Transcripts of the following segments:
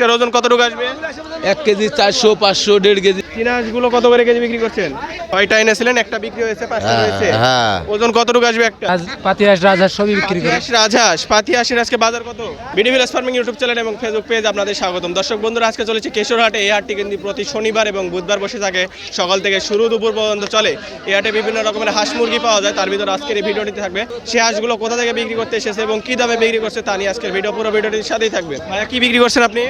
একটা ওজন কতটুকু আসবে? এক কেজি চারশো পাঁচশো দেড় কেজি। চীনা হাঁসগুলো কত করে কেজি বিক্রি করছেন? ছয়টা এনেছিলেন একটা বিক্রি হয়েছে পাঁচটা হয়েছে। হ্যাঁ। ওজন কতটুকু আসবে একটা? পাতিয়াস রাজহাঁস সবই বিক্রি করে। পাতিহাঁস রাজহাঁস পাতিহাঁসের আজকে বাজার কত? BD village farming YouTube channel এবং ফেসবুক পেজ আপনাদের স্বাগতম। দর্শক বন্ধুরা আজকে চলেছে কেশরহাটে এই হাটটি কিন্তু প্রতি শনিবার এবং বুধবার বসে থাকে। সকাল থেকে শুরু দুপুর পর্যন্ত চলে। এই হাটে বিভিন্ন রকমের হাঁস মুরগি পাওয়া যায় তার ভিতরে আজকের এই ভিডিওটিতে থাকবে। সেই হাঁসগুলো কোথা থেকে বিক্রি করতে এসেছে এবং কি দামে বিক্রি করছে তা নিয়ে আজকের ভিডিও পুরো ভিডিওটির সাথেই থাকবে। ভাইয়া কি বিক্রি করছেন আপনি?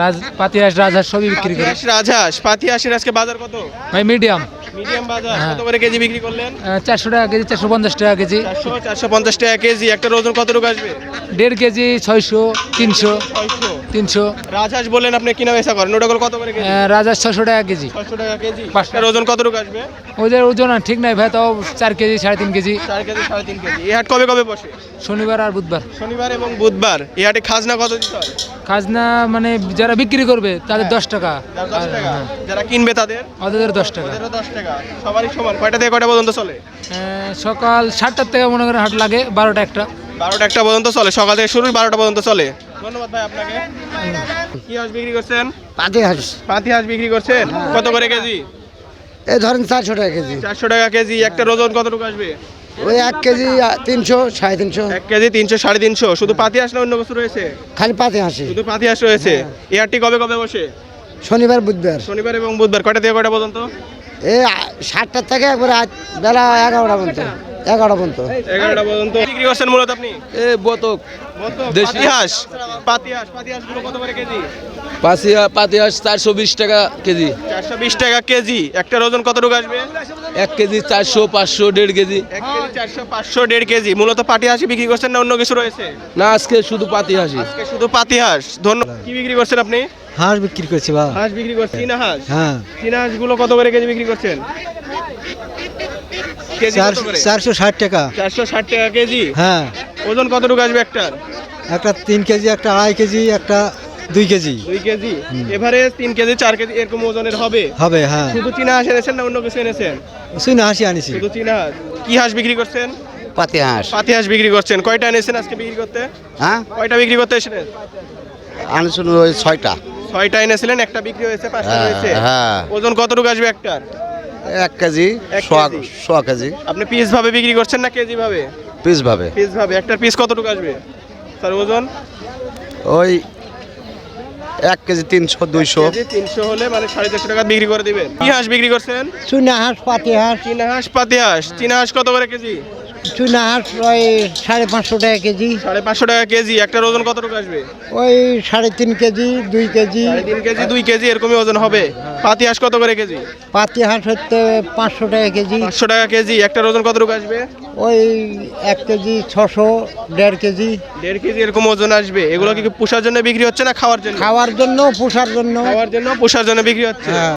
রাজ পাতিয়াস রাজহাঁস সবই বিক্রি করে। পাতিহাঁস রাজহাঁস পাতিহাঁসের আজকে বাজার কত? ভাই মিডিয়াম। মিডিয়াম বাজার। হ্যাঁ। কত করে কেজি বিক্রি করলেন? চারশো টাকা কেজি চারশো পঞ্চাশ টাকা কেজি। চারশো চারশো পঞ্চাশ টাকা কেজি। একটা ওজন কতটুকু আসবে? দেড় কেজি ছয়শো তিনশো। ছয়শো। তিনশো। রাজহাঁস বললেন আপনি কিনা বেচা করেন? ওটা কত করে কেজি? রাজহাঁস ছশো টাকা কেজি। ছয়শো টাকা কেজি। পাঁচটা। এটার ওজন কতটুকু আসবে? ওদের ওজন আর ঠিক নাই ভাই তাও চার কেজি সাড়ে তিন কেজি। চার কেজি সাড়ে তিন কেজি। এই হাট কবে কবে বসে? শনিবার আর বুধবার। শনিবার এবং বুধবার। এই হাটে খাজনা কত দিতে হয়? খাজনা মানে যারা বিক্রি করবে তাদের দশ টাকা। যার হ্যাঁ, যারা কিনবে তাদের? ওদের দশ টাকা। দশ টাকা। সবারই সমান। কয়টা থেকে কয়টা পর্যন্ত চলে? সকাল সাতটার থেকে মনে করেন হাট লাগে বারোটা একটা। বারোটা একটা পর্যন্ত চলে। সকাল থেকে শুরু বারোটা পর্যন্ত চলে। ধন্যবাদ ভাই আপনাকে। কি হাঁস বিক্রি করছেন? পাতি হাঁস। পাতি হাঁস বিক্রি করছেন? কত করে কেজি? এই ধরেন চারশো টাকা কেজি। চারশো টাকা কেজি একটা ওজন কতটুকু আসবে? ওই এক কেজি তিনশো সাড়ে তিনশো। এক কেজি তিনশো সাড়ে তিনশো। শুধু পাতি হাঁস না অন্য কিছু রয়েছে? খালি পাতি হাঁসি। শুধু পাতি হাঁস রয়েছে? এই হাটটি কবে কবে বসে? শনিবার বুধবার। শনিবার এবং বুধবার। কটা থেকে কটা পর্যন্ত? এই সাতটার থেকে একবার আজ বেলা এগারোটা পর্যন্ত। এগারোটা পর্যন্ত। এগারোটা পর্যন্ত। বিক্রি করছেন মূলত আপনি? এ বতক। দেশি। হাঁস? পাতি হাঁস। কত করে কেজি? পাঁচিয়া পাতি চারশো বিশ টাকা কেজি। চারশো বিশ টাকা কেজি। একটা ওজন কতটুকু আসবে? এক কেজি চারশো পাঁচশো দেড় কেজি। চারশো পাঁচশো দেড় কেজি। মূলত পাটি হাঁসই বিক্রি করছেন না অন্য কিছু রয়েছে? না আজকে শুধু পাতি হাসি শুধু পাতি হাঁস। ধন্যবাদ কি বিক্রি করছেন আপনি? হাঁস বিক্রি করছি বা হাঁস বিক্রি করছেন। চীনা হাঁস? হ্যাঁ। চীনা হাঁসগুলো কত করে কেজি বিক্রি করছেন? কেজি কত করে? চারশো ষাট টাকা। চারশো ষাট টাকা কেজি? হ্যাঁ। ওজন কতটুকু আসবে একটার একটা তিন কেজি একটা আড়াই কেজি একটা দুই কেজি। দুই কেজি। এভারেজ তিন কেজি চার কেজি এরকম ওজনের হবে? হবে হ্যাঁ। শুধু চীনা হাঁস এনেছেন না অন্য কিছু এনেছেন? শুই না হাসি আনিছি। শুধু চীনা হাঁস। কি হাঁস বিক্রি করছেন? পাতি হাঁস। পাতি হাঁস বিক্রি করছেন। কয়টা এনেছেন আজকে বিক্রি করতে? হ্যাঁ? কয়টা বিক্রি করতে এসেছেন আনিছিল ওই ছয়টা। ছয়টা এনেছিলেন একটা বিক্রি হয়েছে পাঁচটা হয়েছে। হ্যাঁ। ওজন কতটুকু আসবে একটার? এক কেজি এক সোয়া কেজি। সোয়া কেজি। আপনি পিস ভাবে বিক্রি করছেন না কেজি ভাবে? পিস ভাবে। পিস ভাবে। একটা পিস কতটুকু আসবে? স্যার ওজন? ওই এক কেজি তিনশো দুইশো। কেজি তিনশো হলে মানে সাড়ে চারশো টাকা বিক্রি করে দিবেন। কি হাঁস বিক্রি করছেন? চুনা হাঁস পাতি হাঁস। চীনা হাঁস পাতি হাঁস। চীনা হাঁস কত করে কেজি? চুনা হাঁস ওই সাড়ে পাঁচশো টাকা কেজি। সাড়ে পাঁচশো টাকা কেজি একটার ওজন কতটুকু আসবে? ওই সাড়ে তিন কেজি দুই কেজি। সাড়ে তিন কেজি দুই কেজি এরকমই ওজন হবে। পাতি হাঁস কত করে কেজি? পাতি হাঁস হচ্ছে পাঁচশো টাকা কেজি। পাঁচশো টাকা কেজি একটার ওজন কতটুকু আসবে? ওই এক কেজি ছশো দেড় কেজি। দেড় কেজি এরকম ওজন আসবে। এগুলো কি পোষার জন্য বিক্রি হচ্ছে না খাওয়ার জন্য? খাওয়ার জন্য পোষার জন্য। খাওয়ার জন্য পোষার জন্য বিক্রি হচ্ছে? হ্যাঁ।